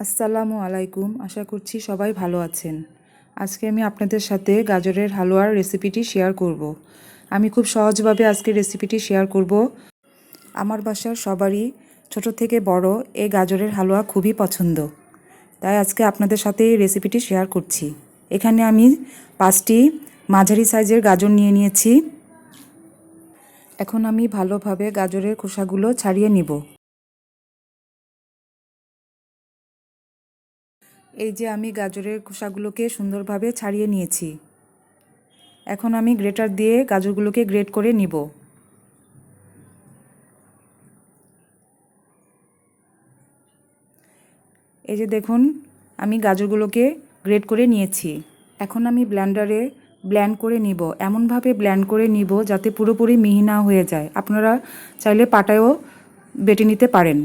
আসসালামু আলাইকুম, আশা করছি সবাই ভালো আছেন। আজকে আমি আপনাদের সাথে গাজরের হালুয়ার রেসিপিটি শেয়ার করব। আমি খুব সহজভাবে আজকে রেসিপিটি শেয়ার করব। আমার বাসার সবারই ছোট থেকে বড় এই গাজরের হালুয়া খুবই পছন্দ। তাই আজকে আপনাদের সাথে এই রেসিপিটি শেয়ার করছি। এখানে আমি পাঁচটি মাঝারি সাইজের গাজর নিয়ে নিয়েছি। এখন আমি ভালোভাবে গাজরের খোসাগুলো ছাড়িয়ে নিব। এই যে আমি গাজরের খোসাগুলোকে সুন্দরভাবে ছাড়িয়ে নিয়েছি। এখন আমি গ্রেটার দিয়ে গাজরগুলোকে গ্রেট করে নিব। এই যে দেখুন, আমি গাজরগুলোকে গ্রেট করে নিয়েছি। এখন আমি ব্ল্যান্ডারে ব্ল্যান্ড করে নিব। এমনভাবে ব্ল্যান্ড করে নিব যাতে পুরোপুরি মিহি না হয়ে যায়। আপনারা চাইলে পাটায়ও বেটে নিতে পারেন।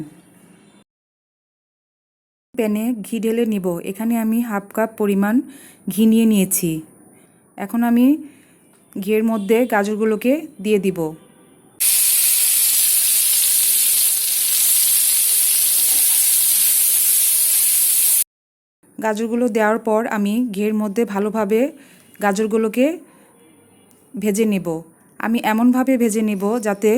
প্যানে ঘি ঢেলে নিব। এখানে আমি হাফ কাপ পরিমাণ ঘি নিয়ে নিয়েছি। এখন আমি ঘিয়ের মধ্যে গাজরগুলোকে দিয়ে দিব। গাজরগুলো দেওয়ার পর আমি ঘিয়ের মধ্যে ভালোভাবে গাজরগুলোকে ভেজে নেব। আমি এমনভাবে ভেজে নেব যাতে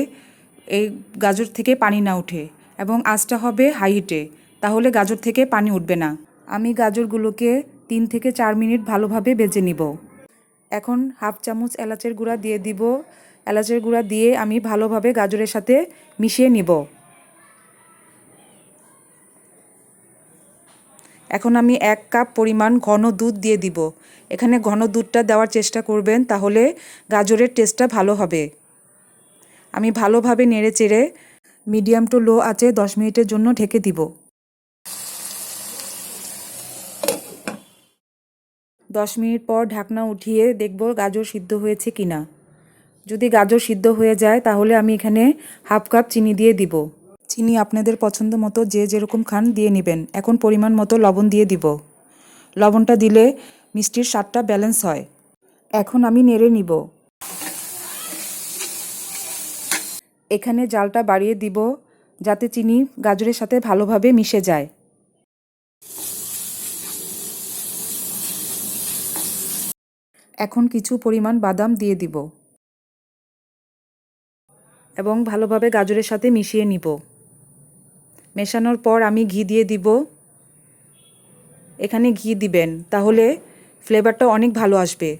এই গাজর থেকে পানি না ওঠে এবং আঁচটা হবে হাই হিটে তাহলে গাজর থেকে পানি উঠবে না। আমি গাজরগুলোকে তিন থেকে চার মিনিট ভালোভাবে ভেজে নিব। এখন হাফ চামচ এলাচের গুঁড়া দিয়ে দিব। এলাচের গুঁড়া দিয়ে আমি ভালোভাবে গাজরের সাথে মিশিয়ে নিব। এখন আমি এক কাপ পরিমাণ ঘন দুধ দিয়ে দিব। এখানে ঘন দুধটা দেওয়ার চেষ্টা করবেন, তাহলে গাজরের টেস্টটা ভালো হবে। আমি ভালোভাবে নেড়ে চেড়ে মিডিয়াম টু লো আছে দশ মিনিটের জন্য ঢেকে দিব। দশ মিনিট পর ঢাকনা উঠিয়ে দেখব গাজর সিদ্ধ হয়েছে কি না যদি গাজর সিদ্ধ হয়ে যায়, তাহলে আমি এখানে হাফ কাপ চিনি দিয়ে দিব। চিনি আপনাদের পছন্দ মতো যে যেরকম খান দিয়ে নেবেন। এখন পরিমাণ মতো লবণ দিয়ে দিব। লবণটা দিলে মিষ্টির স্বাদটা ব্যালেন্স হয়। এখন আমি নেড়ে নিব। এখানে জালটা বাড়িয়ে দিব, যাতে চিনি গাজরের সাথে ভালোভাবে মিশে যায়। এখন কিছু পরিমাণ বাদাম দিয়ে দিব। এবং ভালোভাবে গাজরের সাথে মিশিয়ে নিব। মেশানোর পর আমি ঘি দিয়ে দিব। এখানে ঘি দিবেন, তাহলে ফ্লেভারটা অনেক ভালো আসবে।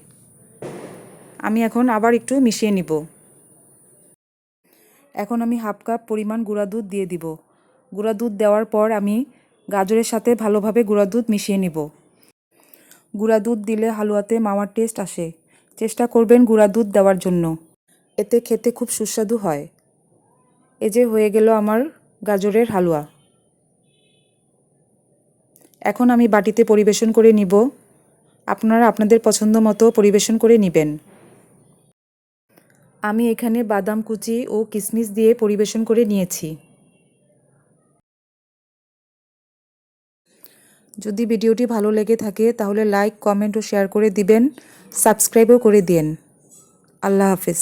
আমি এখন আবার একটু মিশিয়ে নিব। এখন আমি হাফ কাপ পরিমাণ গুঁড়া দুধ দিয়ে দিব। গুঁড়া দুধ দেওয়ার পর আমি গাজরের সাথে ভালোভাবে গুঁড়া দুধ মিশিয়ে নিব। গুঁড়া দুধ দিলে হালুয়াতে মাওয়ার টেস্ট আসে। চেষ্টা করবেন গুঁড়া দুধ দেওয়ার জন্য। এতে খেতে খুব সুস্বাদু হয়। এ যে হয়ে গেল আমার গাজরের হালুয়া। এখন আমি বাটিতে পরিবেশন করে নিব। আপনারা আপনাদের পছন্দ মতো পরিবেশন করে নেবেন। আমি এখানে বাদাম কুচি ও কিশমিশ দিয়ে পরিবেশন করে নিয়েছি। যদি ভিডিওটি ভালো লেগে থাকে, তাহলে লাইক কমেন্ট ও শেয়ার করে দিবেন সাবস্ক্রাইবও করে দিন আল্লাহ হাফিজ।